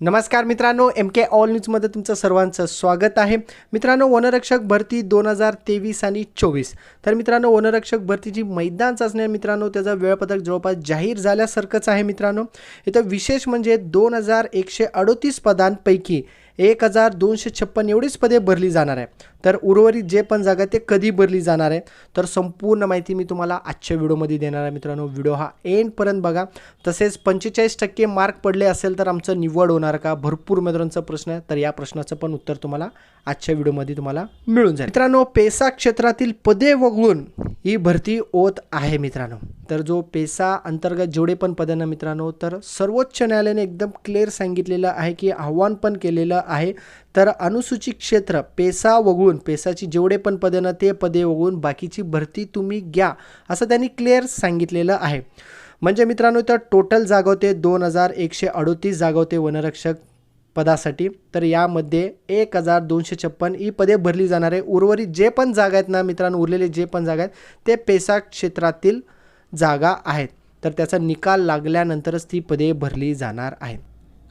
नमस्कार मित्रांनो एम के ऑल न्यूजमध्ये तुमचं सर्वांचं स्वागत आहे. मित्रांनो वनरक्षक भरती दोन हजार तेवीस आणि चोवीस. तर मित्रांनो वनरक्षक भरतीची मैदान चाचणी मित्रांनो त्याचं वेळापत्रक जवळपास जाहीर झाल्यासारखंच आहे मित्रांनो. इथं विशेष म्हणजे दोन हजार एकशे अडोतीस पदांपैकी एक हजार दोनशे छप्पन एवढीच पदे भरली जाणार आहे. तर उर्वरित जे पण जागा आहे ते कधी भरली जाणार आहे? तर संपूर्ण माहिती मी तुम्हाला आजच्या व्हिडिओमध्ये देणार आहे मित्रांनो. व्हिडिओ हा एंडपर्यंत बघा. तसेच पंचेचाळीस टक्के मार्क पडले असेल तर आमचं निवड होणार का? भरपूर मित्रांचा प्रश्न आहे. तर या प्रश्नाचं पण उत्तर तुम्हाला आजच्या व्हिडिओमध्ये तुम्हाला मिळून जाईल. मित्रांनो पेसा क्षेत्रातील पदे वगळून ही भरती होत आहे मित्रांनो. तर जो पेसा अंतर्गत जेवढे पण पदे ना मित्रांनो तर सर्वोच्च न्यायालयाने एकदम क्लिअर सांगितलेलं आहे की आव्हान पण केलेलं आहे. तर अनुसूचित क्षेत्र पेसा वगळून पेसाची जेवढे पण पदे ते पदे वगळून बाकीची भरती तुम्ही घ्या असं त्यांनी क्लिअर सांगितलेलं आहे. म्हणजे मित्रांनो तर टोटल जागा होते दोन हजार एकशे अडोतीस जागा होते वनरक्षक पदासाठी. तर यामध्ये एक हजार दोनशे छप्पन ही पदे भरली जाणार आहे. उर्वरित जे पण जागा आहेत ना मित्रांनो उरलेले जे पण जागा आहेत ते पेसा क्षेत्रातील जागा आहेत. तर त्याचा निकाल लागल्यानंतरच ती पदे भरली जाणार आहेत.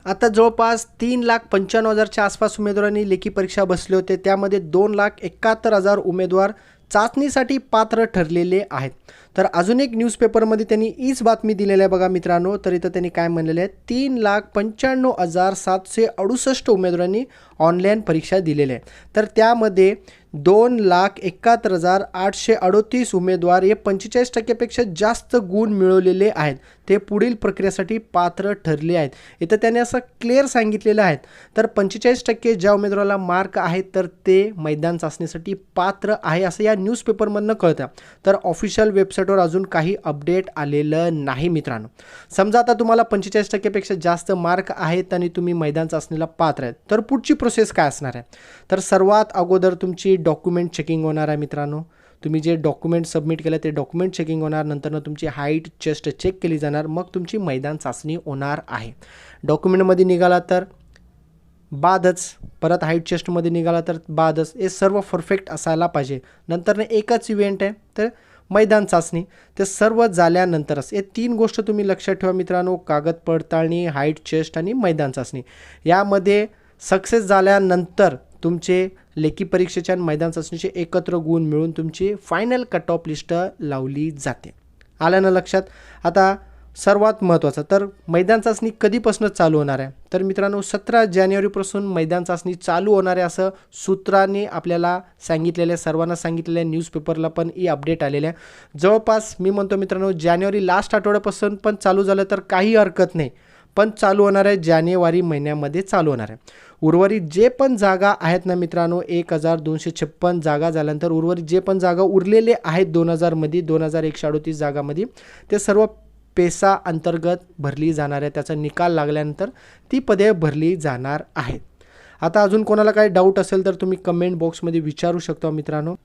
आता जवळपास तीन लाख पंच्याण्णव हजारच्या आसपास उमेदवारांनी लेखी परीक्षा बसले होते. त्यामध्ये दोन लाख एकाहत्तर हजार उमेदवार चाचणीसाठी पात्र ठरलेले आहेत. तर अजून एक न्यूजपेपरमध्ये त्यांनी हीच बातमी दिलेली आहे बघा मित्रांनो. तर इथं त्यांनी काय म्हणलेलं आहे? तीन लाख पंच्याण्णव हजार सातशे अडुसष्ट उमेदवारांनी ऑनलाईन परीक्षा दिलेल्या आहे तर त्यामध्ये दोन लाख एकाहत्तर हजार आठशे अडोतीस उमेदवार हे पंचेचाळीस टक्क्यापेक्षा जास्त गुण मिळवलेले आहेत. ते पुढील प्रक्रियेसाठी पात्र ठरले आहेत. इथं त्याने असं क्लिअर सांगितलेलं आहे. तर पंचेचाळीस टक्के ज्या उमेदवाराला मार्क आहेत तर ते मैदान चाचणीसाठी पात्र आहे असं या न्यूजपेपरमधनं कळतं. तर ऑफिशियल वेबसाईटवर अजून काही अपडेट आलेलं नाही मित्रांनो. समजा आता तुम्हाला पंचेचाळीस टक्केपेक्षा जास्त मार्क आहेत आणि तुम्ही मैदान चाचणीला पात्र आहेत. तर पुढची प्रोसेस काय असणार आहे? तर सर्वात अगोदर तुमची डॉक्युमेंट चेकिंग होणार आहे मित्रांनो. तुम्ही जे डॉक्युमेंट सबमिट केलं ते डॉक्युमेंट चेकिंग होणार नंतरनं तुमची हाईट चेस्ट चेक केली जाणार मग तुमची मैदान चाचणी होणार आहे. डॉक्युमेंटमध्ये निघाला तर बादच परत हाईट चेस्टमध्ये निघाला तर बादच हे सर्व परफेक्ट असायला पाहिजे. नंतरनं एकच इव्हेंट आहे तर मैदान चाचणी. ते सर्व झाल्यानंतरच हे तीन गोष्ट तुम्ही लक्षात ठेवा मित्रांनो कागद पडताळणी हाईट चेस्ट आणि मैदान चाचणी. यामध्ये सक्सेस झाल्यानंतर तुमचे लेखी परीक्षेच्या आणि मैदान चाचणीचे एकत्र गुण मिळून तुमची फायनल कट ऑफ लिस्ट लावली जाते. आलं ना लक्षात? आता सर्वात महत्त्वाचं तर मैदान चाचणी कधीपासून चालू होणार आहे? तर मित्रांनो सतरा जानेवारीपासून मैदान चाचणी चालू होणार आहे असं सूत्रांनी आपल्याला सांगितलेलं सर्वांना सांगितलेलं आहे न्यूजपेपरला पण ही अपडेट आलेली आहे. जवळपास मी म्हणतो मित्रांनो जानेवारी लास्ट आठवड्यापासून पण चालू झालं तर काही हरकत नाही. पण चालू होणार आहे. जानेवारी महिन्यामध्ये चालू होणार आहे. उर्वरित जे पण जागा आहेत ना मित्रांनो एक हजार दोनशे छप्पन जागा झाल्यानंतर उर्वरित जे पण जागा उरलेले आहेत दोन हजारमध्ये दोन हजार एकशे अडोतीस जागामध्ये ते सर्व पेसा अंतर्गत भरली जाणार आहे. त्याचा निकाल लागल्यानंतर ती पदे भरली जाणार आहेत. आता अजून कोणाला काही डाऊट असेल तर तुम्ही कमेंट बॉक्समध्ये विचारू शकता मित्रांनो.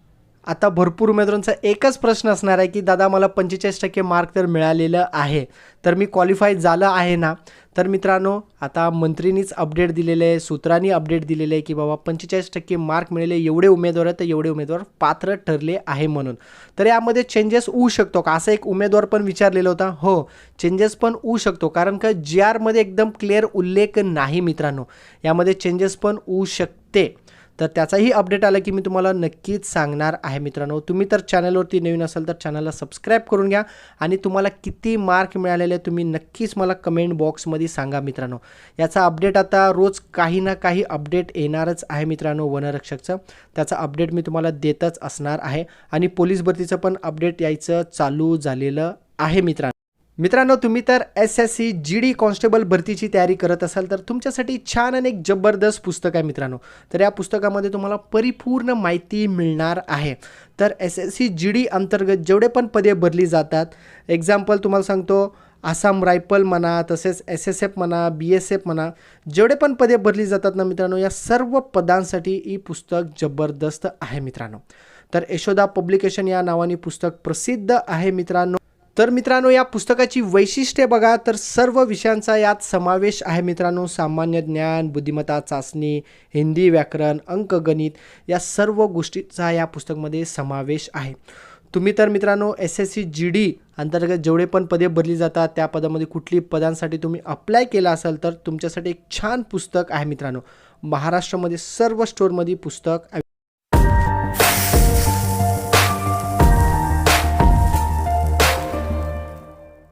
आता भरपूर उमेदवारांचा एकच प्रश्न असणार आहे की दादा मला पंचेचाळीस टक्के मार्क तर मिळालेलं आहे तर मी क्वालिफाय झालं आहे ना? तर मित्रांनो आता मंत्रीनीच अपडेट दिलेलं आहे सूत्रांनी अपडेट दिलेलं आहे की बाबा पंचेचाळीस टक्के मार्क मिळाले एवढे उमेदवार आहेत तर एवढे उमेदवार पात्र ठरले आहे म्हणून. तर यामध्ये चेंजेस होऊ शकतो का? असा एक उमेदवार पण विचारलेला होता. हो चेंजेस पण होऊ शकतो कारण का जी आरमध्ये एकदम क्लिअर उल्लेख नाही मित्रांनो. यामध्ये चेंजेस पण होऊ शकते. तर त्याचाही अपडेट आला की मी तुम्हाला नक्कीच सांगणार आहे मित्रांनो. तुम्ही तर चॅनलवरती नवीन असाल तर चॅनलला सबस्क्राईब करून घ्या आणि तुम्हाला किती मार्क मिळालेले तुम्ही नक्कीच मला कमेंट बॉक्समध्ये सांगा मित्रांनो. याचा अपडेट आता रोज काही ना काही अपडेट येणारच आहे मित्रांनो वनरक्षकचं. त्याचा अपडेट मी तुम्हाला देतच असणार आहे आणि पोलीस भरतीचं पण अपडेट यायचं चालू झालेलं आहे मित्रांनो. मित्रांनो तुम्ही तर S S C G D constable भरतीची तयारी करत असाल तर तुमच्यासाठी छान आणि एक जबरदस्त पुस्तक आहे मित्रांनो. तर या पुस्तकामध्ये तुम्हाला परिपूर्ण माहिती मिळणार आहे. तर S S C G D अंतर्गत जेवढे पण पदे भरली जातात एक्झाम्पल तुम्हाला सांगतो आसाम रायफल म्हणा तसेच एस एस एफ म्हणा बी एस एफ म्हणा जेवढे पण पदे भरली जातात ना मित्रांनो या सर्व पदांसाठी ही पुस्तक जबरदस्त आहे मित्रांनो. तर यशोदा पब्लिकेशन या नावाने पुस्तक प्रसिद्ध आहे मित्रांनो. तर मित्रांनो या पुस्तकाची वैशिष्ट्ये बघा. तर सर्व विषयांचा यात समावेश आहे मित्रांनो. सामान्य ज्ञान बुद्धिमत्ता चाचणी हिंदी व्याकरण अंकगणित या सर्व गोष्टीचा या पुस्तकामध्ये समावेश आहे. तुम्ही तर मित्रांनो S S C G D अंतर्गत जेवढे पण पदे भरली जातात त्या पदामध्ये कुठली पदांसाठी तुम्ही अप्लाय केला असाल तर तुमच्यासाठी एक छान पुस्तक आहे मित्रांनो. महाराष्ट्रामध्ये सर्व स्टोअरमध्ये पुस्तक